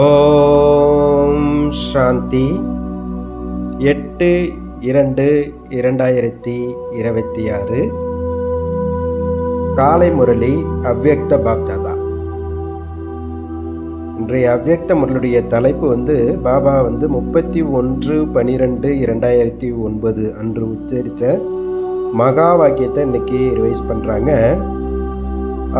ஓம் சாந்தி. எட்டு இரண்டு இரண்டாயிரத்தி இருபத்தி ஆறு. காலை முரளி அவ்யக்த பாப்தாதா. இன்றைய அவ்யக்த முரளுடைய தலைப்பு வந்து பாபா வந்து முப்பத்தி ஒன்று பனிரெண்டு இரண்டாயிரத்தி ஒன்பது அன்று உச்சரித்த மகா வாக்கியத்தை இன்னைக்கு ரிவைஸ் பண்ணுறாங்க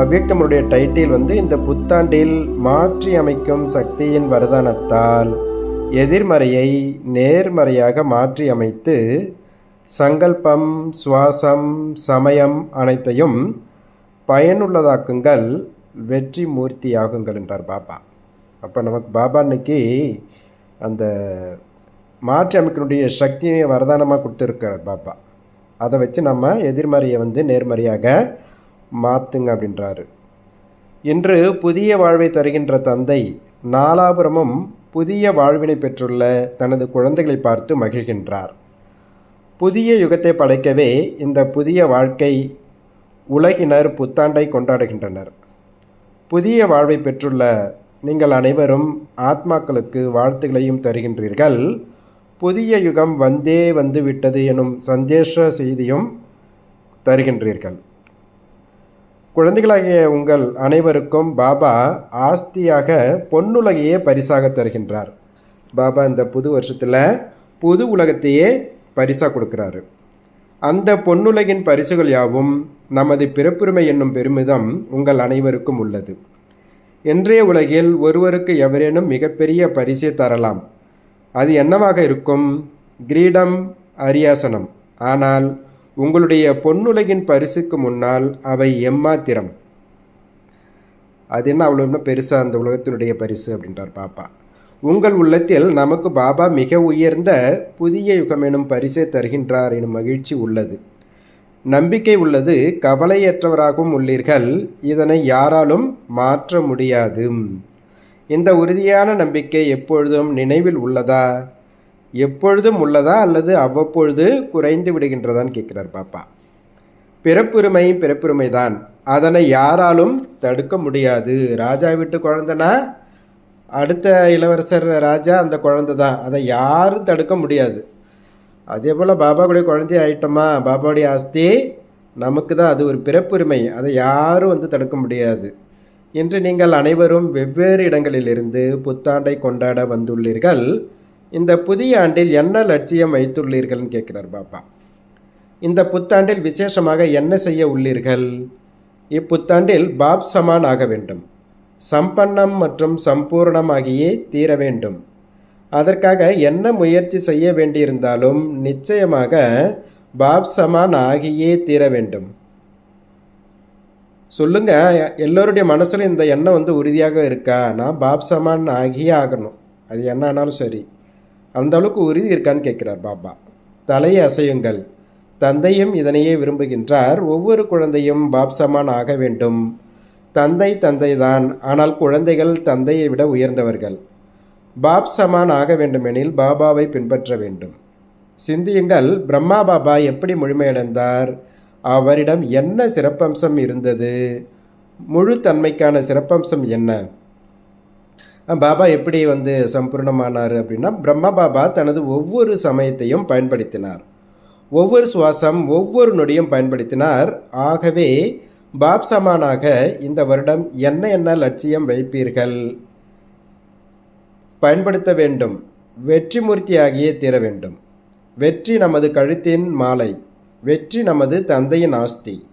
அவ்யக்தமுடைய டைட்டில் வந்து இந்த புத்தாண்டில் மாற்றி அமைக்கும் சக்தியின் வரதானத்தால் எதிர்மறையை நேர்மறையாக மாற்றி அமைத்து சங்கல்பம் சுவாசம் சமயம் அனைத்தையும் பயனுள்ளதாக்குங்கள் வெற்றி மூர்த்தியாகுங்கள் என்றார் பாபா. அப்போ நமக்கு பாபா இன்னைக்கு அந்த மாற்றி அமைக்கக்கூடிய சக்தியை வரதானமாக கொடுத்துருக்கார் பாபா. அதை வச்சு நம்ம எதிர்மறையை வந்து நேர்மறையாக மாற்றுங்க அப்படின்றாரு. இன்று புதிய வாழ்வை தருகின்ற தந்தை நாலாபுரமும் புதிய வாழ்வினை பெற்றுள்ள தனது குழந்தைகளை பார்த்து மகிழ்கின்றார். புதிய யுகத்தை படைக்கவே இந்த புதிய வாழ்க்கை உலகினர் புத்தாண்டை கொண்டாடுகின்றனர். புதிய வாழ்வை பெற்றுள்ள நீங்கள் அனைவரும் ஆத்மாக்களுக்கு வாழ்த்துகளையும் தருகின்றீர்கள். புதிய யுகம் வந்தே வந்துவிட்டது எனும் சந்தேஷ செய்தியும் தருகின்றீர்கள். குழந்தைகளாகிய உங்கள் அனைவருக்கும் பாபா ஆஸ்தியாக பொன்னுலகையே பரிசாக தருகின்றார். பாபா இந்த புது வருஷத்தில் புது உலகத்தையே பரிசாக கொடுக்குறாரு. அந்த பொன்னுலகின் பரிசுகள் யாவும் நமது பிறப்புரிமை என்னும் பெருமிதம் உங்கள் அனைவருக்கும் உள்ளது. இன்றைய உலகில் ஒருவருக்கு எவரேனும் மிகப்பெரிய பரிசை தரலாம். அது என்னவாக இருக்கும்? கிரீடம் அரியாசனம். ஆனால் உங்களுடைய பொன்னுலகின் பரிசுக்கு முன்னால் அவை எம்மாத்திரம். அது என்ன அவ்வளோ இன்னும் பெருசாக அந்த உலகத்தினுடைய பரிசு அப்படின்றார் பாப்பா. உங்கள் உள்ளத்தில் நமக்கு பாபா மிக உயர்ந்த புதிய யுகம் எனும் பரிசை தருகின்றார் எனும் மகிழ்ச்சி உள்ளது. நம்பிக்கை உள்ளது கவலையற்றவராகவும் உள்ளீர்கள் இதனை யாராலும் மாற்ற முடியாது. இந்த உறுதியான நம்பிக்கை எப்பொழுதும் நினைவில் உள்ளதா? எப்பொழுதும் உள்ளதா அல்லது அவ்வப்பொழுது குறைந்து விடுகின்றதான்னு கேட்குறார் பாப்பா. பிறப்புரிமை பிறப்புரிமை தான் அதனை யாராலும் தடுக்க முடியாது. ராஜா வீட்டு குழந்தைனா அடுத்த இளவரசர் ராஜா அந்த குழந்தை தான் அதை யாரும் தடுக்க முடியாது. அதே போல் பாபாவுடைய குழந்தை ஆயிட்டோமா? பாபாவுடைய ஆஸ்தி நமக்கு தான் அது ஒரு பிறப்புரிமை. அதை யாரும் வந்து தடுக்க முடியாது. இன்று நீங்கள் அனைவரும் வெவ்வேறு இடங்களிலிருந்து புத்தாண்டை கொண்டாட வந்துள்ளீர்கள். இந்த புதிய ஆண்டில் என்ன லட்சியம் வைத்துள்ளீர்கள்னு கேட்குறார் பாப்பா. இந்த புத்தாண்டில் விசேஷமாக என்ன செய்ய உள்ளீர்கள்? இப்புத்தாண்டில் பாப் சமான் ஆக வேண்டும். சம்பன்னம் மற்றும் சம்பூர்ணமாகியே தீர வேண்டும். அதற்காக என்ன முயற்சி செய்ய வேண்டியிருந்தாலும் நிச்சயமாக பாப் சமான் ஆகியே தீர வேண்டும். சொல்லுங்க எல்லோருடைய மனசில் இந்த எண்ணம் வந்து உறுதியாக இருக்கா? நான் பாப் சமான் ஆகியே ஆகணும். அது என்ன ஆனாலும் சரி. அந்த அளவுக்கு உறுதி இருக்கான்னு கேட்கிறார் பாபா. தலையை அசையுங்கள். தந்தையும் இதனையே விரும்புகின்றார். ஒவ்வொரு குழந்தையும் பாப் சமான் ஆக வேண்டும். தந்தை தந்தைதான். ஆனால் குழந்தைகள் தந்தையை விட உயர்ந்தவர்கள். பாப் சமான் ஆக வேண்டுமெனில் பாபாவை பின்பற்ற வேண்டும். சிந்தியுங்கள் பிரம்மா பாபா எப்படி முழுமையடைந்தார்? அவரிடம் என்ன சிறப்பம்சம் இருந்தது? முழு தன்மைக்கான சிறப்பம்சம் என்ன? பாபா எப்படி வந்து சம்பூர்ணமானார் அப்படின்னா பிரம்மா பாபா தனது ஒவ்வொரு சமயத்தையும் பயன்படுத்தினார். ஒவ்வொரு சுவாசம் ஒவ்வொரு நொடியும் பயன்படுத்தினார். ஆகவே பாப் சமானாக இந்த வருடம் என்ன என்ன லட்சியம் வைப்பீர்கள்? பயன்படுத்த வேண்டும். வெற்றி மூர்த்தியாகியே தீர வேண்டும். வெற்றி நமது கழுத்தின் மாலை. வெற்றி நமது தந்தையின் ஆஸ்தி.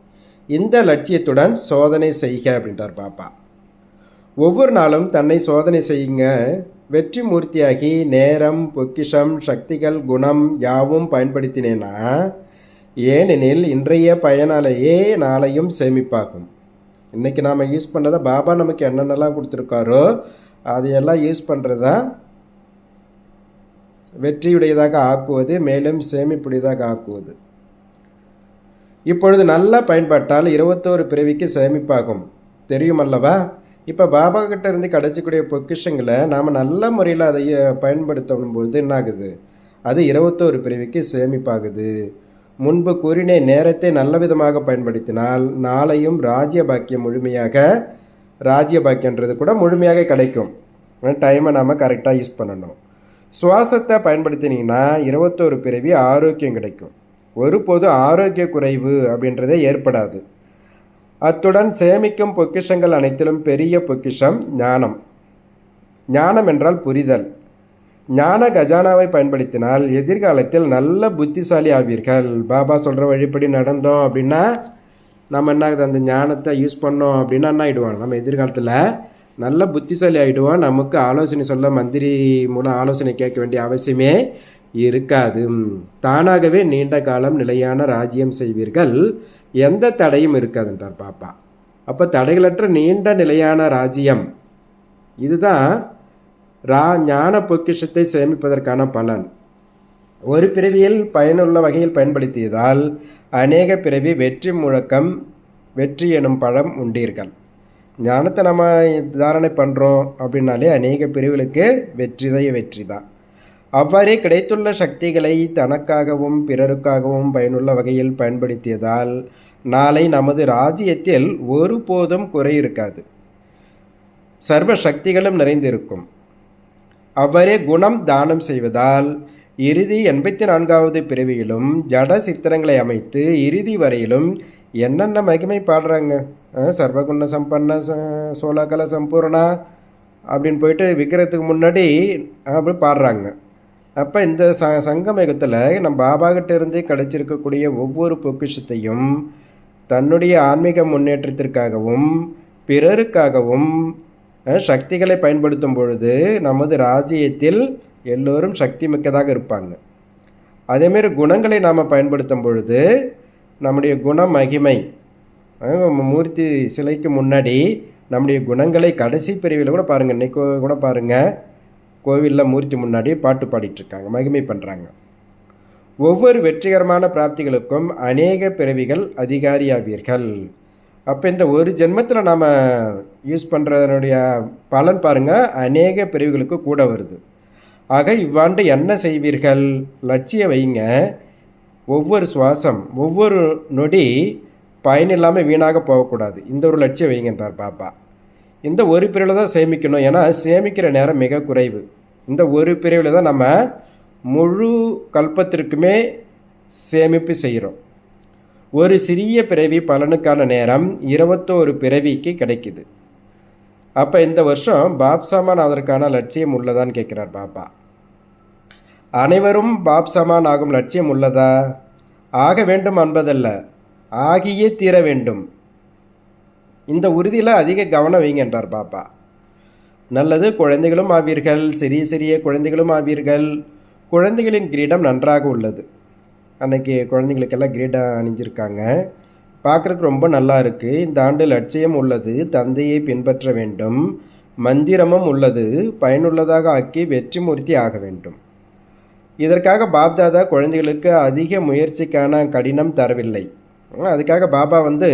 இந்த லட்சியத்துடன் சோதனை செய்க அப்படின்றார் பாப்பா ஒவ்வொரு நாளும் தன்னை சோதனை செய்யுங்க. வெற்றி மூர்த்தியாகி நேரம் பொக்கிஷம் சக்திகள் குணம் யாவும் பயன்படுத்தினேன்னா ஏனெனில் இன்றைய பயனாலேயே நாளையும் சேமிப்பாகும். இன்றைக்கி நாம் யூஸ் பண்ணுறதை பாபா நமக்கு என்னென்னலாம் கொடுத்துருக்காரோ அதையெல்லாம் யூஸ் பண்ணுறது தான் வெற்றியுடையதாக ஆக்குவது மேலும் சேமிப்புடையதாக ஆக்குவது. இப்பொழுது நல்லா பயன்பட்டால் இருபத்தோரு பிறவிக்கு சேமிப்பாகும். தெரியுமல்லவா? இப்போ பாபா கிட்ட இருந்து கிடைச்சக்கூடிய பொக்கிஷங்களை நாம் நல்ல முறையில் அதை பயன்படுத்தணும் பொழுது என்ன ஆகுது அது இருபத்தோரு பிரிவுக்கு சேமிப்பாகுது. முன்பு கூறின நேரத்தை நல்ல விதமாக பயன்படுத்தினால் நாளையும் ராஜ்ய பாக்கியம் முழுமையாக ராஜ்ய பாக்கியன்றது கூட முழுமையாக கிடைக்கும். டைமை நாம் கரெக்டாக யூஸ் பண்ணணும். சுவாசத்தை பயன்படுத்தினீங்கன்னா இருபத்தோரு பிறவி ஆரோக்கியம் கிடைக்கும். ஒருபோது ஆரோக்கிய குறைவு அப்படின்றதே ஏற்படாது. அத்துடன் சேமிக்கும் பொக்கிஷங்கள் அனைத்திலும் பெரிய பொக்கிஷம் ஞானம். ஞானம் என்றால் புரிதல். ஞான கஜானாவை பயன்படுத்தினால் எதிர்காலத்தில் நல்ல புத்திசாலி ஆவீர்கள். பாபா சொல்கிற வழிப்படி நடந்தோம் அப்படின்னா நம்ம என்ன ஆகுது? அந்த ஞானத்தை யூஸ் பண்ணோம் அப்படின்னா என்ன ஆகிடுவோம் நம்ம எதிர்காலத்தில் நல்ல புத்திசாலி ஆகிடுவோம் நமக்கு ஆலோசனை சொல்ல மந்திரி மூலம் ஆலோசனை கேட்க வேண்டிய அவசியமே இருக்காது. தானாகவே நீண்ட காலம் நிலையான ராஜ்யம் செய்வீர்கள். எந்த தடையும் இருக்காதுன்றார் பாப்பா. அப்போ தடைகளற்ற நீண்ட நிலையான ராஜ்யம். இதுதான் ரா ஞான பொக்கிஷத்தை சேமிப்பதற்கான பலன். ஒரு பிறவியில் பயனுள்ள வகையில் பயன்படுத்தியதால் அநேக பிறவி வெற்றி முழக்கம் வெற்றி எனும் பழம் உண்டீர்கள். ஞானத்தை நம்ம தாரணை பண்ணுறோம் அப்படின்னாலே அநேக பிரிவுகளுக்கு வெற்றிதான் வெற்றி தான் அவ்வாறே கிடைத்துள்ள சக்திகளை தனக்காகவும் பிறருக்காகவும் பயனுள்ள வகையில் பயன்படுத்தியதால் நாளை நமது ராஜ்யத்தில் ஒருபோதும் குறை இருக்காது. சர்வ சக்திகளும் நிறைந்திருக்கும். அவ்வாறே குணம் தானம் செய்வதால் இறுதி எண்பத்தி நான்காவது பிறவியிலும் ஜட சித்திரங்களை அமைத்து இறுதி வரையிலும் என்னென்ன மகிமை பாடுறாங்க? சர்வகுண சம்பன்ன சோழகல சம்பூர்ணா அப்படின்னு போயிட்டு விற்கிறதுக்கு முன்னாடி அப்படி பாடுறாங்க. அப்போ இந்த ச சங்கமயுகத்தில் நம்ம பாபாகிட்ட இருந்து கிடைச்சிருக்கக்கூடிய ஒவ்வொரு பொக்கிஷத்தையும் தன்னுடைய ஆன்மீக முன்னேற்றத்திற்காகவும் பிறருக்காகவும் சக்திகளை பயன்படுத்தும் பொழுது நமது ராஜ்யத்தில் எல்லோரும் சக்தி மிக்கதாக இருப்பாங்க. அதேமாரி குணங்களை நாம் பயன்படுத்தும் பொழுது நம்முடைய குண மகிமை மூர்த்தி சிலைக்கு முன்னாடி நம்முடைய குணங்களை கடைசி பிரிவில் கூட பாருங்கள் இன்னைக்கு கூட பாருங்கள் கோவிலில் மூர்த்தி முன்னாடி பாட்டு பாடிட்டுருக்காங்க மகிமை பண்ணுறாங்க ஒவ்வொரு வெற்றிகரமான பிராப்திகளுக்கும் அநேக பிறவிகள் அதிகாரியாவீர்கள். அப்போ இந்த ஒரு ஜென்மத்தில் நாம் யூஸ் பண்ணுறதனுடைய பலன் பாருங்கள் அநேக பிறவிகளுக்கு கூட வருது. ஆக இவ்வாண்டு என்ன செய்வீர்கள்? லட்சிய வைங்க. ஒவ்வொரு சுவாசம் ஒவ்வொரு நொடி பயனில்லாமல் வீணாக போகக்கூடாது. இந்த ஒரு லட்சியம் வைங்கன்றார் பாப்பா. இந்த ஒரு பிரிவில் தான் சேமிக்கணும். ஏன்னா சேமிக்கிற நேரம் மிக குறைவு. இந்த ஒரு பிரிவில் தான் நம்ம முழு கல்பத்திற்குமே சேமிப்பு செய்கிறோம். ஒரு சிறிய பிறவி பலனுக்கான நேரம் இருபத்தோரு பிறவிக்கு கிடைக்குது. அப்போ இந்த வருஷம் பாப்சாமான் அதற்கான லட்சியம் உள்ளதான்னு கேட்குறார் பாப்பா அனைவரும் பாப்சமான் ஆகும் லட்சியம் உள்ளதா? ஆக வேண்டும் என்பதல்ல. ஆகியே தீர வேண்டும். இந்த உறுதியில் அதிக கவனம் வைங்க என்றார் பாப்பா. நல்லது குழந்தைகளும் ஆவீர்கள். சிறிய சிறிய குழந்தைகளும் ஆவீர்கள். குழந்தைகளின் கிரீடம் நன்றாக உள்ளது. அன்னைக்கு குழந்தைங்களுக்கெல்லாம் கிரீடம் அணிஞ்சிருக்காங்க. பார்க்குறதுக்கு ரொம்ப நல்லா இருக்குது இந்த ஆண்டு லட்சியம் உள்ளது. தந்தையை பின்பற்ற வேண்டும். மந்திரமும் உள்ளது. பயனுள்ளதாக ஆக்கி வெற்றி முறுத்தி ஆக வேண்டும். இதற்காக பாப்தாதா குழந்தைகளுக்கு அதிக முயற்சிக்கான கடினம் தரவில்லை. அதுக்காக பாபா வந்து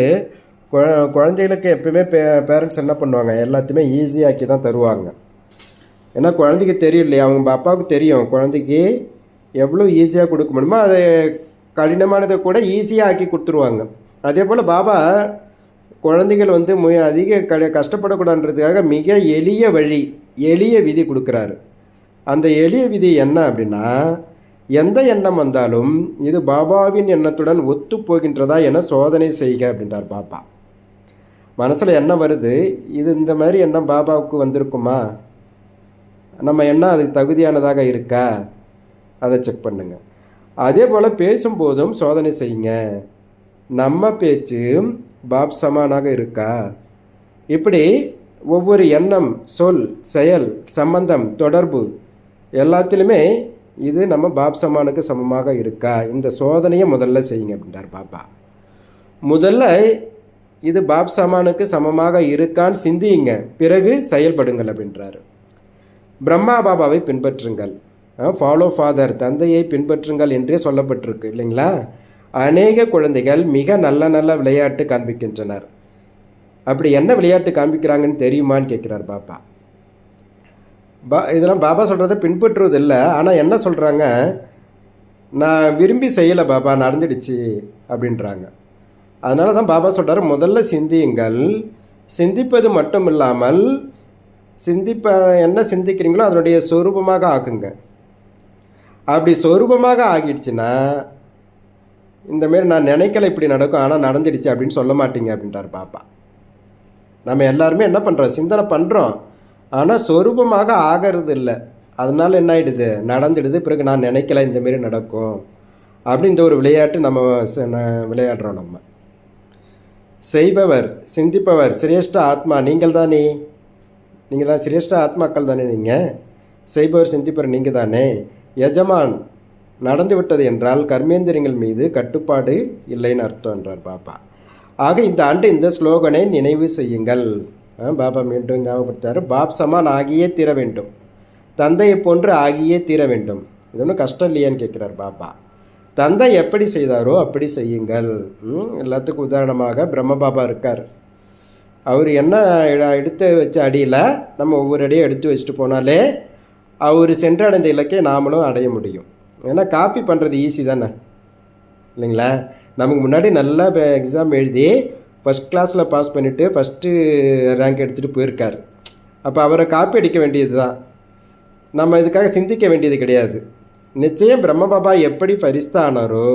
குழ- குழந்தைகளுக்கு எப்பயுமே பே பேரண்ட்ஸ் என்ன பண்ணுவாங்க? எல்லாத்தையுமே ஈஸியாக்கி தான் தருவாங்க. ஏன்னா குழந்தைக்கு தெரியும் இல்லையா அவங்க அப்பாவுக்கு தெரியும். குழந்தைக்கு எவ்வளோ ஈஸியாக கொடுக்க முடியுமோ அதை கடினமானதை கூட ஈஸியாக ஆக்கி கொடுத்துருவாங்க. அதே போல் பாபா குழந்தைகள் வந்து மு அதிக க கஷ்டப்படக்கூடாதுன்றதுக்காக மிக எளிய வழி எளிய விதி கொடுக்குறாரு. அந்த எளிய விதி என்ன அப்படின்னா எந்த எண்ணம் வந்தாலும் இது பாபாவின் எண்ணத்துடன் ஒத்து போகின்றதா என சோதனை செய்க அப்படின்றார் பாபா. மனசில் எண்ணம் வருது இது இந்த மாதிரி எண்ணம் பாபாவுக்கு வந்திருக்குமா? நம்ம எண்ணம் அதுக்கு தகுதியானதாக இருக்கா? அதை செக் பண்ணுங்க. அதே போல் பேசும்போதும் சோதனை செய்யுங்க. நம்ம பேச்சு பாப் சமானாக இருக்கா? இப்படி ஒவ்வொரு எண்ணம் சொல் செயல் சம்பந்தம் தொடர்பு எல்லாத்திலுமே இது நம்ம பாப் சமானுக்கு சமமாக இருக்கா? இந்த சோதனையை முதல்ல செய்யுங்க அப்படின்றார் பாபா. முதல்ல இது பாப் சமானுக்கு சமமாக இருக்கான்னு சிந்தியுங்க. பிறகு செயல்படுங்கள் அப்படின்றாரு. பிரம்மா பாபாவை பின்பற்றுங்கள். ஃபாலோ ஃபாதர் தந்தையை பின்பற்றுங்கள் என்றே சொல்லப்பட்டிருக்கு இல்லைங்களா? அநேக குழந்தைகள் மிக நல்ல நல்ல விளையாட்டு காண்பிக்கின்றனர். அப்படி என்ன விளையாட்டு காண்பிக்கிறாங்கன்னு தெரியுமான்னு கேட்குறார் பாப்பா. பா இதெல்லாம் பாபா சொல்கிறத பின்பற்றுவது இல்லை ஆனால் என்ன சொல்கிறாங்க நான் விரும்பி செய்யலை பாபா நடந்துடுச்சு அப்படின்றாங்க. அதனால தான் பாபா சொல்கிறார் முதல்ல சிந்தியுங்கள். சிந்திப்பது மட்டும் இல்லாமல் சிந்திப்ப என்ன சிந்திக்கிறீங்களோ அதனுடைய சொரூபமாக ஆக்குங்க. அப்படி சொரூபமாக ஆகிடுச்சுன்னா இந்தமாரி நான் நினைக்கல இப்படி நடக்கும் ஆனால் நடந்துடுச்சு அப்படின்னு சொல்ல மாட்டீங்க அப்படின்றார் பாப்பா நம்ம எல்லாருமே என்ன பண்ணுறோம் சிந்தனை பண்ணுறோம் ஆனால் சொரூபமாக ஆகிறது இல்லை. அதனால் என்ன ஆகிடுது நடந்துடுது. பிறகு நான் நினைக்கல இந்தமாரி நடக்கும். அப்படி இந்த ஒரு விளையாட்டு நம்ம விளையாடுறோம் நம்ம. செய்பவர் சிந்திப்பவர் சிரேஷ்ட ஆத்மா நீங்கள் தானே நீங்கள் தான் சிரேஷ்ட ஆத்மாக்கள் தானே நீங்கள் செய்பவர் சிந்திப்பவர் நீங்கள் தானே எஜமான் நடந்து விட்டது என்றால் கர்மேந்திரங்கள் மீது கட்டுப்பாடு இல்லைன்னு அர்த்தம் என்றார் பாப்பா. ஆக இந்த ஆண்டு இந்த ஸ்லோகனை நினைவு செய்யுங்கள். ஆ, பாபா மீண்டும் ஞாபகப்படுத்தார் பாப் சமான் ஆகியே தீர வேண்டும். தந்தையை போன்று ஆகியே தீர வேண்டும். இது ஒன்றும் கஷ்டம் இல்லையான்னு கேட்குறார் பாபா தந்தை எப்படி செய்தாரோ அப்படி செய்யுங்கள். எல்லாத்துக்கும் உதாரணமாக பிரம்ம பாபா இருக்கார். அவர் என்ன எட- எடுத்து வச்ச அடியில் நம்ம ஒவ்வொரு அடியும் எடுத்து வச்சுட்டு போனாலே அவர் சென்றடைந்த இலக்கை நாமளும் அடைய முடியும். ஏன்னா காப்பி பண்ணுறது ஈஸி தானே? இல்லைங்களா? நமக்கு முன்னாடி நல்லா எக்ஸாம் எழுதி ஃபஸ்ட் கிளாஸில் பாஸ் பண்ணிவிட்டு ஃபஸ்ட்டு ரேங்க் எடுத்துகிட்டு போயிருக்கார். அப்போ அவரை காப்பி அடிக்க வேண்டியது தான் நம்ம இதுக்காக சிந்திக்க வேண்டியது கிடையாது. நிச்சயம் பிரம்மபாபா எப்படி ஃபரிஸ்தானாரோ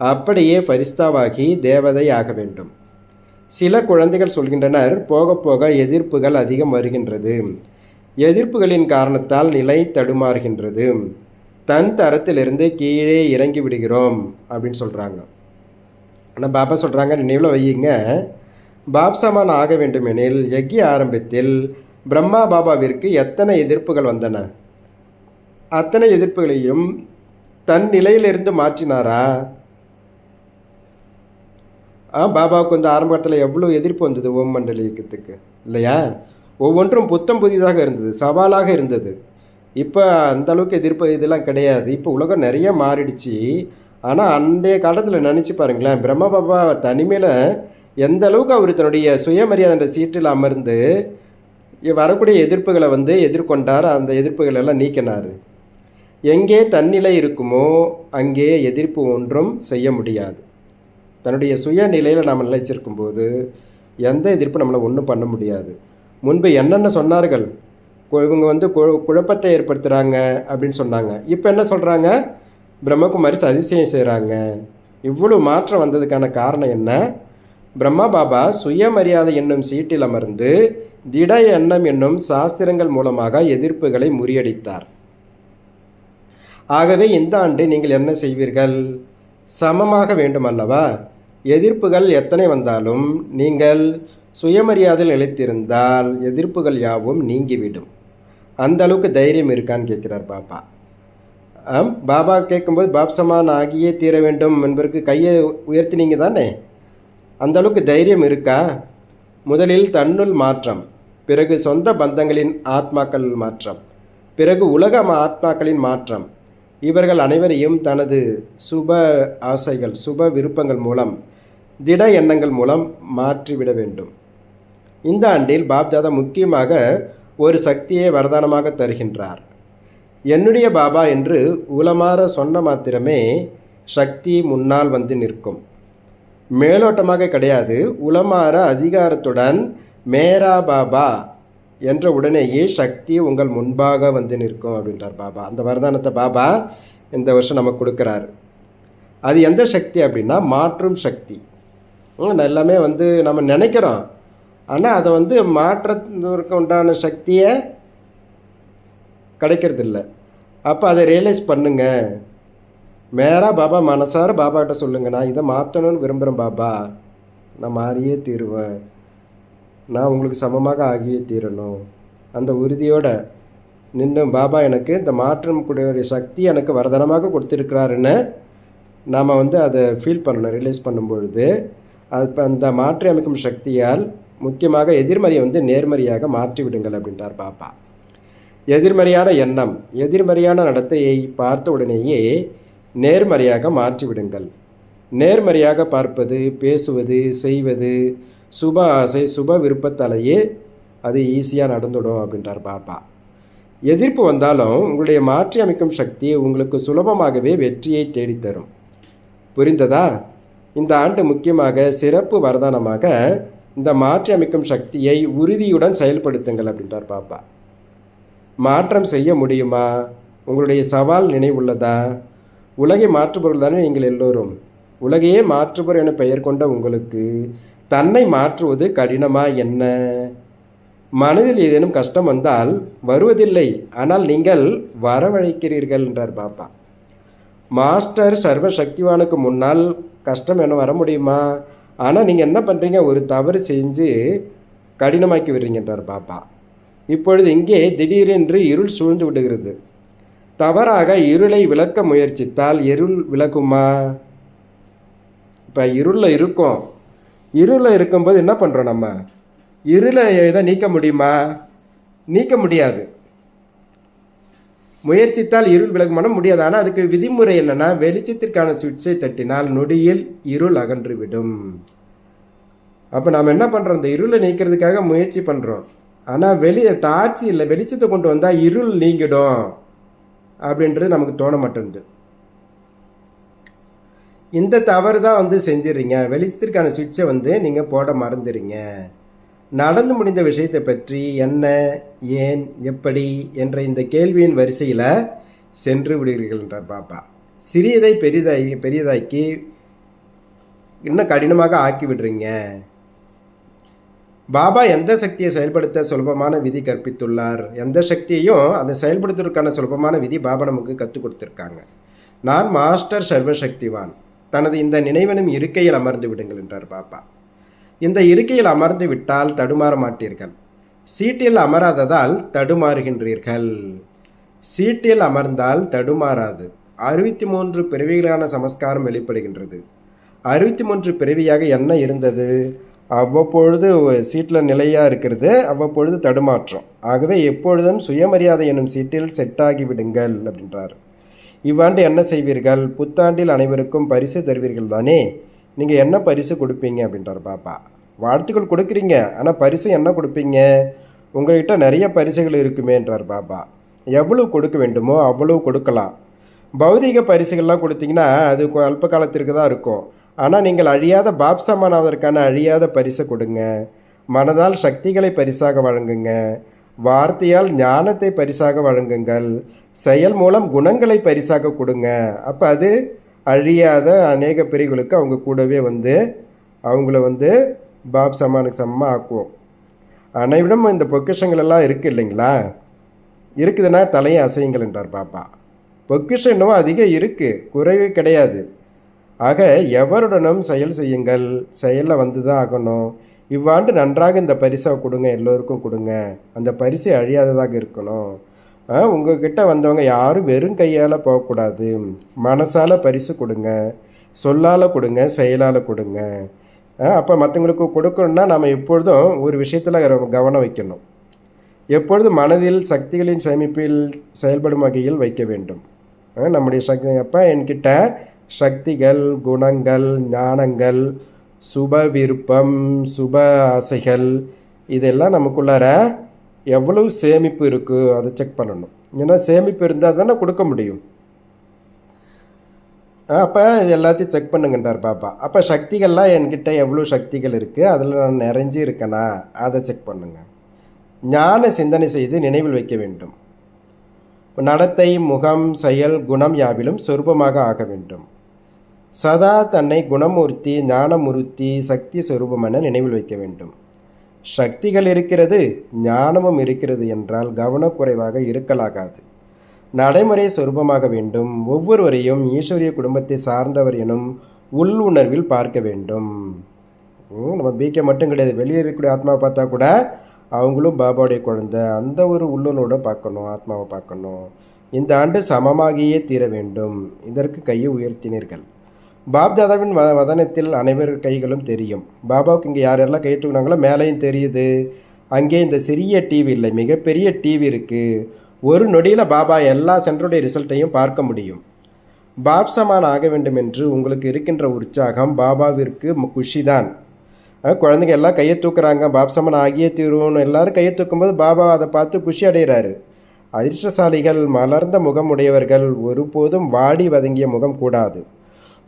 அப்படியே ஃபரிஸ்தாவாகி தேவதை ஆக வேண்டும். சில குழந்தைகள் சொல்கின்றனர் போக போக எதிர்ப்புகள் அதிகம் வருகின்றது. எதிர்ப்புகளின் காரணத்தால் நிலை தடுமாறுகின்றது. தன் தரத்திலிருந்து கீழே இறங்கி விடுகிறோம் அப்படின்னு சொல்கிறாங்க ஆனால் பாபா சொல்கிறாங்க நினைவில் வையுங்க. பாப்சமான் ஆக வேண்டுமெனில் யக்ய ஆரம்பத்தில் பிரம்மா பாபாவிற்கு எத்தனை எதிர்ப்புகள் வந்தன? அத்தனை எதிர்ப்புகளையும் தன் நிலையிலிருந்து மாற்றினாரா? ஆ பாபாவுக்கு வந்து ஆரம்பத்தில் எவ்வளோ எதிர்ப்பு வந்தது ஓம் மண்டல இயக்கத்துக்கு? இல்லையா? ஒவ்வொன்றும் புத்தம் புதிதாக இருந்தது சவாலாக இருந்தது. இப்போ அந்த அளவுக்கு எதிர்ப்பு இதெல்லாம் கிடையாது. இப்போ உலகம் நிறைய மாறிடுச்சு. ஆனால் அன்றைய காலத்தில் நினச்சி பாருங்களேன் பிரம்ம பாபா தனிமையில் எந்த அளவுக்கு அவர் தன்னுடைய சுயமரியாதை சீட்டில் அமர்ந்து வரக்கூடிய எதிர்ப்புகளை வந்து எதிர்கொண்டார் அந்த எதிர்ப்புகளெல்லாம் நீக்கினார். எங்கே தன்னிலை இருக்குமோ அங்கே எதிர்ப்பு ஒன்றும் செய்ய முடியாது. தன்னுடைய சுயநிலையில் நாம் நிலைச்சிருக்கும் போது எந்த எதிர்ப்பும் நம்மளை ஒன்றும் பண்ண முடியாது. முன்பு என்னென்ன சொன்னார்கள்? இவங்க வந்து கு- குழப்பத்தை ஏற்படுத்துகிறாங்க அப்படின்னு சொன்னாங்க. இப்போ என்ன சொல்கிறாங்க பிரம்மகுமாரி அதிசயம் செய்கிறாங்க இவ்வளோ மாற்றம் வந்ததுக்கான காரணம் என்ன? பிரம்மா பாபா சுயமரியாதை என்னும் சீட்டில் அமர்ந்து திட எண்ணம் என்னும் சாஸ்திரங்கள் மூலமாக எதிர்ப்புகளை முறியடித்தார். ஆகவே இந்த ஆண்டு நீங்கள் என்ன செய்வீர்கள்? சமமாக வேண்டும் அல்லவா எதிர்ப்புகள் எத்தனை வந்தாலும் நீங்கள் சுயமரியாதையில் நிலைத்திருந்தால் எதிர்ப்புகள் யாவும் நீங்கிவிடும். அந்த அளவுக்கு தைரியம் இருக்கான்னு கேட்கிறார் பாபா ஆம் பாபா கேட்கும்போது பாப்சமான் ஆகியே தீர வேண்டும் என்பதற்கு கையை உயர்த்தினீங்க தானே? அந்த அளவுக்கு தைரியம் இருக்கா? முதலில் தன்னுள் மாற்றம் பிறகு சொந்த பந்தங்களின் ஆத்மாக்கள் மாற்றம் பிறகு உலக ஆத்மாக்களின் மாற்றம் இவர்கள் அனைவரையும் தனது சுப ஆசைகள் சுப விருப்பங்கள் மூலம் திட எண்ணங்கள் மூலம் மாற்றிவிட வேண்டும். இந்த ஆண்டில் பாப்தாதா முக்கியமாக ஒரு சக்தியை வரதானமாக தருகின்றார். என்னுடைய பாபா என்று உளமாற சொன்ன மாத்திரமே சக்தி முன்னால் வந்து நிற்கும். மேலோட்டமாக கிடையாது உளமாற அதிகாரத்துடன் மேரா பாபா என்ற உடனேயே சக்தி உங்கள் முன்பாக வந்து நிற்கும் அப்படின்றார் பாபா. அந்த வரதானத்தை பாபா இந்த வருஷம் நமக்கு கொடுக்குறாரு. அது எந்த சக்தி அப்படின்னா மாற்றும் சக்தி. நான் எல்லாமே வந்து நம்ம நினைக்கிறோம். ஆனால் அதை வந்து மாற்றத்திற்கு உண்டான சக்தியை கிடைக்கிறது இல்லை அப்போ அதை ரியலைஸ் பண்ணுங்க. மேராக பாபா மனசார பாபாக்கிட்ட சொல்லுங்க. நான் இதை மாற்றணும்னு விரும்புகிறேன் பாபா. நான் மாறியே தீருவேன். நான் உங்களுக்கு சமமாக ஆகியே தீரணும். அந்த உறுதியோட நின்று பாபா எனக்கு இந்த மாற்றம் கூடிய சக்தி எனக்கு வரதனமாக கொடுத்துருக்கிறாருன்னு நாம் வந்து அதை ஃபீல் பண்ணணும் ரியலைஸ் பண்ணும்பொழுது அது இப்போ அந்த மாற்றி அமைக்கும் சக்தியால் முக்கியமாக எதிர்மறையை வந்து நேர்மறையாக மாற்றி விடுங்கள் அப்படின்றார் பாப்பா எதிர்மறையான எண்ணம் எதிர்மறையான நடத்தையை பார்த்த உடனேயே நேர்மறையாக மாற்றி விடுங்கள். நேர்மறையாக பார்ப்பது பேசுவது செய்வது சுப ஆசை சுப விருப்பத்தாலேயே அது ஈஸியாக நடந்துடும் அப்படின்றார் பாப்பா. எதிர்ப்பு வந்தாலும் உங்களுடைய மாற்றி அமைக்கும் சக்தி உங்களுக்கு சுலபமாகவே வெற்றியை தேடித்தரும். புரிந்ததா? இந்த ஆண்டு முக்கியமாக சிறப்பு வரதானமாக இந்த மாற்றி அமைக்கும் சக்தியை உறுதியுடன் செயல்படுத்துங்கள் அப்படின்றார் பாப்பா. மாற்றம் செய்ய முடியுமா? உங்களுடைய சவால் நினைவுள்ளதா? உலகை மாற்றுபவர்கள் தானே நீங்கள் எல்லோரும். உலகையே மாற்றுபவர் என பெயர் கொண்ட உங்களுக்கு தன்னை மாற்றுவது கடினமா என்ன? மனதில் ஏதேனும் கஷ்டம் வந்தால் வருவதில்லை. ஆனால் நீங்கள் வரவழைக்கிறீர்கள் என்றார் பாப்பா. மாஸ்டர் சர்வ சக்திவானுக்கு முன்னால் கஷ்டம் என்ன வர முடியுமா? ஆனால் நீங்கள் என்ன பண்ணுறீங்க ஒரு தவறு செஞ்சு கடினமாக்கி விடுறீங்கன்றார் பாப்பா. இப்பொழுது இங்கே திடீரென்று இருள் சூழ்ந்து விடுகிறது. தவறாக இருளை விளக்க முயற்சித்தால் இருள் விளக்குமா இப்போ இருளில் இருக்கும். இருளில் இருக்கும்போது என்ன பண்ணுறோம் நம்ம? இருளை இதை நீக்க முடியுமா? நீக்க முடியாது. முயற்சித்தால் இருள் விலகுமான முடியாது. ஆனால் அதுக்கு விதிமுறை என்னென்னா வெளிச்சத்திற்கான சுவிட்சை தட்டினால் நொடியில் இருள் அகன்றுவிடும். அப்போ நாம் என்ன பண்ணுறோம் இந்த இருளை நீக்கிறதுக்காக முயற்சி பண்ணுறோம் ஆனால் வெளியே டார்ச் இல்லை வெளிச்சத்தை கொண்டு வந்தால் இருள் நீங்கிடும். அப்படின்றது நமக்கு தோண மாட்டேங்குது இந்த தவறு தான் வந்து செஞ்சிடுறீங்க. வெளிச்சத்திற்கான சுவிட்சை வந்து நீங்கள் போட மறந்துடுறீங்க. நடந்து முடிந்த விஷயத்தை பற்றி என்ன ஏன் எப்படி என்ற இந்த கேள்வியின் வரிசையில் சென்று விடுகிறீர்கள் என்றார் பாப்பா சிறியதை பெரிதாகி பெரியதாக்கி இன்னும் கடினமாக ஆக்கி விடுறீங்க. பாபா எந்த சக்தியை செயல்படுத்த சுலபமான விதி கற்பித்துள்ளார்? எந்த சக்தியையும் அதை செயல்படுத்துவதற்கான சுலபமான விதி பாபா நமக்கு கற்றுக் கொடுத்துருக்காங்க. நான் மாஸ்டர் சர்வசக்திவான். தனது இந்த நினைவனும் இருக்கையில் அமர்ந்து விடுங்கள் என்றார் பாப்பா. இந்த இருக்கையில் அமர்ந்து விட்டால் தடுமாற மாட்டீர்கள். சீட்டில் அமராததால் தடுமாறுகின்றீர்கள். சீட்டில் அமர்ந்தால் தடுமாறாது. அறுபத்தி மூன்று பிறவிகளான சமஸ்காரம் வெளிப்படுகின்றது. அறுபத்தி மூன்று பிறவியாக என்ன இருந்தது? அவ்வப்பொழுது சீட்டில் நிலையாக இருக்கிறது. அவ்வப்பொழுது தடுமாற்றம். ஆகவே எப்பொழுதும் சுயமரியாதை எனும் சீட்டில் செட்டாகி விடுங்கள் அப்படின்றார். இவ்வாண்டு என்ன செய்வீர்கள்? புத்தாண்டில் அனைவருக்கும் பரிசு தருவீர்கள் தானே? நீங்கள் என்ன பரிசு கொடுப்பீங்க? அப்படின்றார் பாப்பா. வாழ்த்துக்கள் கொடுக்குறீங்க. ஆனால் பரிசு என்ன கொடுப்பீங்க? உங்கள்கிட்ட நிறைய பரிசுகள் இருக்குமேன்றார் பாப்பா. எவ்வளவு கொடுக்க வேண்டுமோ அவ்வளவு கொடுக்கலாம். பௌதீக பரிசுகள்லாம் கொடுத்தீங்கன்னா அது அல்ப காலத்திற்கு தான் இருக்கும். ஆனால் நீங்கள் அழியாத பாப்சமான் ஆவதற்கான அழியாத பரிசை கொடுங்க. மனதால் சக்திகளை பரிசாக வழங்குங்க. வார்த்தையால் ஞானத்தை பரிசாக வழங்குங்கள். செயல் மூலம் குணங்களை பரிசாக கொடுங்க. அப்போ அது அழியாத அநேக பிரிவுகளுக்கு அவங்க கூடவே வந்து அவங்கள வந்து பாப் சமானுக்கு சமமாக ஆக்குவோம். அனைவிடம் இந்த பொக்கிஷங்கள் எல்லாம் இருக்குது இல்லைங்களா? இருக்குதுன்னா தலையை அசையுங்கள் என்றார் பாப்பா. பொக்கிஷம் இன்னும் அதிகம் இருக்குது குறைவே கிடையாது. ஆக எவருடனும் செயல் செய்யுங்கள். செயலில் வந்து தான் ஆகணும். இவ்வாண்டு நன்றாக இந்த பரிசை கொடுங்க எல்லோருக்கும் கொடுங்க. அந்த பரிசு அழியாததாக இருக்கணும். ஆ, உங்ககிட்ட வந்தவங்க யாரும் வெறும் கையால் போகக்கூடாது. மனசால் பரிசு கொடுங்க. சொல்லால் கொடுங்க செயலால் கொடுங்க. அப்போ மற்றவங்களுக்கு கொடுக்கணும்னா நம்ம எப்பொழுதும் ஒரு விஷயத்தில் கவனம் வைக்கணும். எப்பொழுதும் மனதில் சக்திகளின் சேமிப்பில் செயல்படும் வகையில் வைக்க வேண்டும். நம்முடைய சக்தி அப்போ என்கிட்ட சக்திகள் குணங்கள் ஞானங்கள் சுப விருப்பம் சுப ஆசைகள் இதெல்லாம் நமக்குள்ளார எவ்வளவு சேமிப்பு இருக்குது அதை செக் பண்ணணும். ஏன்னா சேமிப்பு இருந்தால் தானே கொடுக்க முடியும். அப்போ எல்லாத்தையும் செக் பண்ணுங்கன்றார் பாப்பா. அப்போ சக்திகள்லாம் என்கிட்ட எவ்வளோ சக்திகள் இருக்குது அதில் நான் நிறைஞ்சு இருக்கேனா அதை செக் பண்ணுங்க. ஞான சிந்தனை செய்து நினைவில் வைக்க வேண்டும். நடத்தை முகம் செயல் குணம் யாவிலும் சொருபமாக ஆக வேண்டும். சதா தன்னை குணமூர்த்தி ஞானமுறுத்தி சக்தி சொரூபம் என நினைவில் வைக்க வேண்டும். சக்திகள் இருக்கிறது ஞானமும் இருக்கிறது என்றால் கவனக்குறைவாக இருக்கலாகாது. நடைமுறை சொரூபமாக வேண்டும். ஒவ்வொருவரையும் ஈஸ்வரிய குடும்பத்தை சார்ந்தவர் எனும் உள்ளுணர்வில் பார்க்க வேண்டும். நம்ம பிகே மட்டும் கிடையாது. வெளியே இருக்கக்கூடிய ஆத்மாவை பார்த்தா கூட அவங்களும் பாபாவுடைய குழந்தை. அந்த ஒரு உள்ளுணோட பார்க்கணும் ஆத்மாவை பார்க்கணும். இந்த ஆண்டு சமமாகியே தீர வேண்டும். இதற்கு கையை உயர்த்தினீர்கள். பாப்தாதாவின் வ வதனத்தில் அனைவர் கைகளும் தெரியும். பாபாவுக்கு இங்கே யார் யாரெல்லாம் கை தூக்குனாங்களோ மேலேயும் தெரியுது. அங்கே இந்த சிறிய டிவி இல்லை மிகப்பெரிய டிவி இருக்குது ஒரு நொடியில் பாபா எல்லா சென்டருடைய ரிசல்ட்டையும் பார்க்க முடியும். பாப்சமான் ஆக வேண்டும் என்று உங்களுக்கு இருக்கின்ற உற்சாகம் பாபாவிற்கு மு- குஷிதான். குழந்தைங்க எல்லாம் கையை தூக்குறாங்க பாப்சமான் ஆகியே தீருவோம்னு எல்லாரும் கையை தூக்கும்போது பாபா அதை பார்த்து குஷி அடைகிறாரு. அதிர்ஷ்டசாலிகள் மலர்ந்த முகம் உடையவர்கள் ஒருபோதும் வாடி வதங்கிய முகம் கூடாது.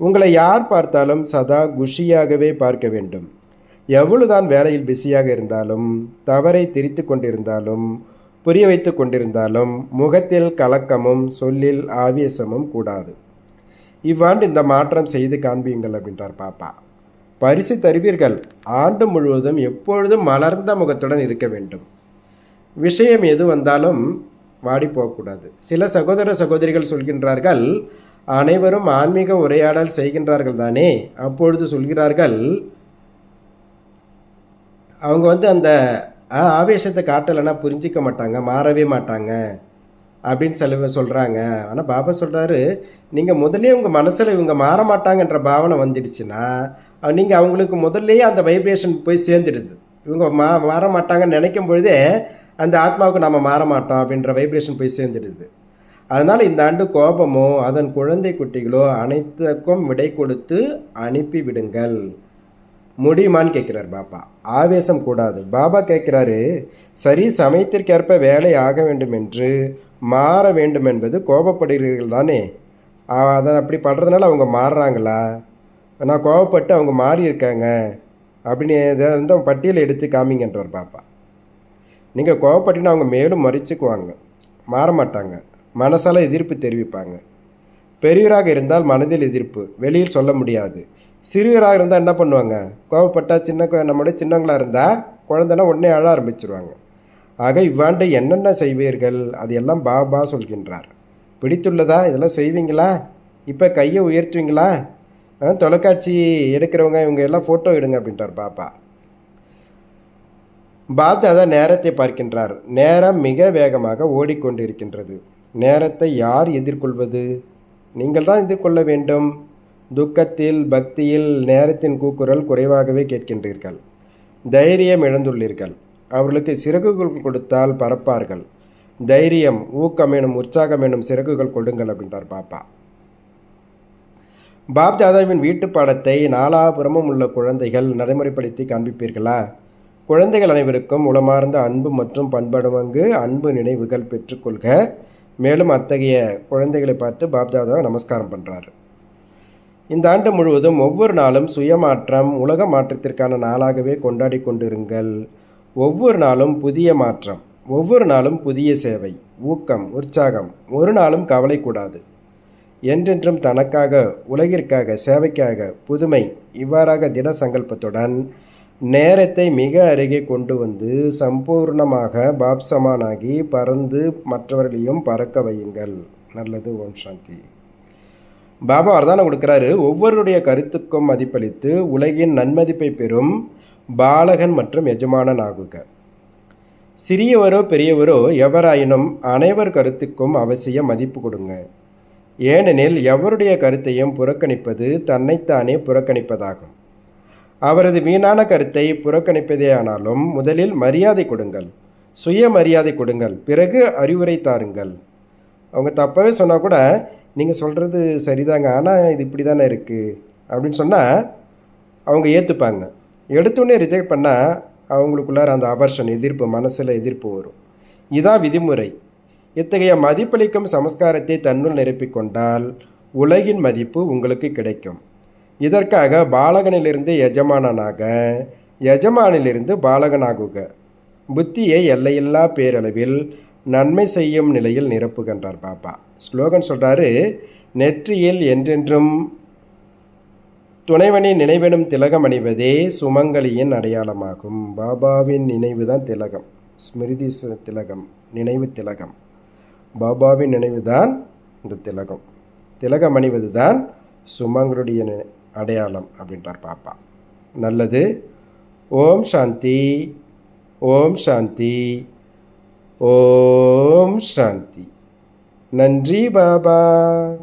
உங்களை யார் பார்த்தாலும் சதா குஷியாகவே பார்க்க வேண்டும். எவ்வளவுதான் வேலையில் பிஸியாக இருந்தாலும் தவறை திரித்து கொண்டிருந்தாலும் புரிய வைத்து கொண்டிருந்தாலும் முகத்தில் கலக்கமும் சொல்லில் ஆவேசமும் கூடாது. இவ்வாண்டு இந்த மாற்றம் செய்து காண்பியுங்கள் அப்படின்றார் பாப்பா. பரிசு தருவீர்கள். ஆண்டு முழுவதும் எப்பொழுதும் மலர்ந்த முகத்துடன் இருக்க வேண்டும். விஷயம் எது வந்தாலும் வாடி போகக்கூடாது சில சகோதர சகோதரிகள் சொல்கின்றார்கள் அனைவரும் ஆன்மீக உரையாடல் செய்கின்றார்கள் தானே அப்பொழுது சொல்கிறார்கள் அவங்க வந்து அந்த ஆ, ஆவேசத்தை காட்டலைன்னா புரிஞ்சிக்க மாட்டாங்க மாறவே மாட்டாங்க அப்படின்னு சில சொல்கிறாங்க ஆனால் பாபா சொல்கிறாரு நீங்கள் முதல்லே உங்கள் மனசில் இவங்க மாற மாட்டாங்கன்ற பாவனை வந்துடுச்சுன்னா நீங்கள் அவங்களுக்கு முதல்லையே அந்த வைப்ரேஷன் போய் சேர்ந்துடுது. இவங்க மா மாற மாட்டாங்கன்னு நினைக்கும் பொழுதே அந்த ஆத்மாவுக்கு நம்ம மாற மாட்டோம் அப்படின்ற வைப்ரேஷன் போய் சேர்ந்துடுது. அதனால் இந்த ஆண்டு கோபமோ அதன் குழந்தை குட்டிகளோ அனைத்துக்கும் விடை கொடுத்து அனுப்பி விடுங்கள். முடியுமான்னு கேட்குறார் பாபா ஆவேசம் கூடாது. பாபா கேட்குறாரு சரி சமயத்திற்கேற்ப வேலை ஆக வேண்டும் என்று மாற வேண்டும் என்பது கோபப்படுகிறீர்கள் தானே? அதை அப்படி படுறதுனால அவங்க மாறுறாங்களா? நான் கோபப்பட்டு அவங்க மாறி இருக்காங்க அப்படின்னு இதை வந்து அவங்க பட்டியலை எடுத்து காமிங்கன்றார் பாப்பா. நீங்கள் கோவப்பட்டீங்கன்னா அவங்க மேலும் மறிச்சுக்குவாங்க. மாற மாட்டாங்க. மனசால எதிர்ப்பு தெரிவிப்பாங்க. பெரியவராக இருந்தால் மனதில் எதிர்ப்பு வெளியில் சொல்ல முடியாது. சிறியவராக இருந்தால் என்ன பண்ணுவாங்க? கோவப்பட்டா சின்ன நம்முடைய சின்னவங்களாக இருந்தால் குழந்தைனா உடனே அழ ஆரம்பிச்சிருவாங்க. ஆக இவ்வாண்டு என்னென்ன செய்வீர்கள்? அது எல்லாம் பாபா சொல்கின்றார். பிடித்துள்ளதா? இதெல்லாம் செய்வீங்களா? இப்போ கையை உயர்த்துவீங்களா? ஆ, தொலைக்காட்சி எடுக்கிறவங்க இவங்க எல்லாம் ஃபோட்டோ எடுங்க அப்படின்றார் பாப்பா பாப்தாதா நேரத்தை பார்க்கின்றார். நேரம் மிக வேகமாக ஓடிக்கொண்டிருக்கின்றது. நேரத்தை யார் எதிர்கொள்வது? நீங்கள் தான் எதிர்கொள்ள வேண்டும். துக்கத்தில் பக்தியில் நேரத்தின் கூக்குரல் குறைவாகவே கேட்கின்றீர்கள். தைரியம் இழந்துள்ளீர்கள். அவர்களுக்கு சிறகுகள் கொடுத்தால் பறப்பார்கள் தைரியம் ஊக்கம் எனும் உற்சாகம் எனும் சிறகுகள் கொடுங்கள் அப்படின்றார் பாப்பா. பாப் ஜாதாவின் வீட்டு பாடத்தை நாலாபுறமும் உள்ள குழந்தைகள் நடைமுறைப்படுத்தி காண்பிப்பீர்களா? குழந்தைகள் அனைவருக்கும் உளமார்ந்த அன்பு மற்றும் பண்படுவங்கு அன்பு நினைவுகள் பெற்றுக்கொள்க. மேலும் அத்தகைய குழந்தைகளை பார்த்து பாப் நமஸ்காரம் பண்ணுறாரு இந்த ஆண்டு முழுவதும் ஒவ்வொரு நாளும் சுயமாற்றம் உலக மாற்றத்திற்கான நாளாகவே கொண்டாடி கொண்டிருங்கள். ஒவ்வொரு நாளும் புதிய மாற்றம் ஒவ்வொரு நாளும் புதிய சேவை ஊக்கம் உற்சாகம் ஒரு நாளும் கவலை கூடாது. என்றென்றும் தனக்காக உலகிற்காக சேவைக்காக புதுமை இவ்வாறாக திட சங்கல்பத்துடன் நேரத்தை மிக அருகே கொண்டு வந்து சம்பூர்ணமாக பாப்சமானாகி பறந்து மற்றவர்களையும் பறக்க வையுங்கள். நல்லது ஓம் சாந்தி. பாபா வரதானம் கொடுக்குறாரு ஒவ்வொருடைய கருத்துக்கும் மதிப்பளித்து உலகின் நன்மதிப்பை பெறும் பாலகன் மற்றும் எஜமானன் ஆகுக. சிறியவரோ பெரியவரோ எவராயினும் அனைவர் கருத்துக்கும் அவசியம் மதிப்பு கொடுங்க. ஏனெனில் எவருடைய கருத்தையும் புறக்கணிப்பது தன்னைத்தானே புறக்கணிப்பதாகும். அவரது வீணான கருத்தை புறக்கணிப்பதே ஆனாலும் முதலில் மரியாதை கொடுங்கள். சுய மரியாதை கொடுங்கள். பிறகு அறிவுரை தாருங்கள். அவங்க தப்பாகவே சொன்னால் கூட நீங்கள் சொல்கிறது சரிதாங்க. ஆனால் இது இப்படி தானே இருக்குது அப்படின்னு சொன்னால் அவங்க ஏற்றுப்பாங்க எடுத்தோடனே ரிஜெக்ட் பண்ணால் அவங்களுக்குள்ளார அந்த அவர்ஷன் எதிர்ப்பு மனசில் எதிர்ப்பு வரும். இதான் விதிமுறை. இத்தகைய மதிப்பளிக்கும் சமஸ்காரத்தை தன்னுள் நிரப்பிக்கொண்டால் உலகின் மதிப்பு உங்களுக்கு கிடைக்கும். இதற்காக பாலகனிலிருந்து எஜமானனாக எஜமானிலிருந்து பாலகனாகுக. புத்தியை எல்லையில்லா பேரளவில் நன்மை செய்யும் நிலையில் நிரப்புகின்றார் பாபா ஸ்லோகன் சொல்கிறாரு நெற்றியில் என்றென்றும் துணைவனின் நினைவெனும் திலகம் அணிவதே சுமங்கலியின் அடையாளமாகும். பாபாவின் நினைவு தான் திலகம். ஸ்மிருதி சு- திலகம். நினைவு திலகம். பாபாவின் நினைவு தான் இந்த திலகம். திலகம் அணிவது தான் சுமங்களுடைய அடையாளம் அப்படின்றார் பாப்பா. நல்லது. ஓம் சாந்தி. ஓம் சாந்தி. ஓம் சாந்தி. நன்றி பாபா.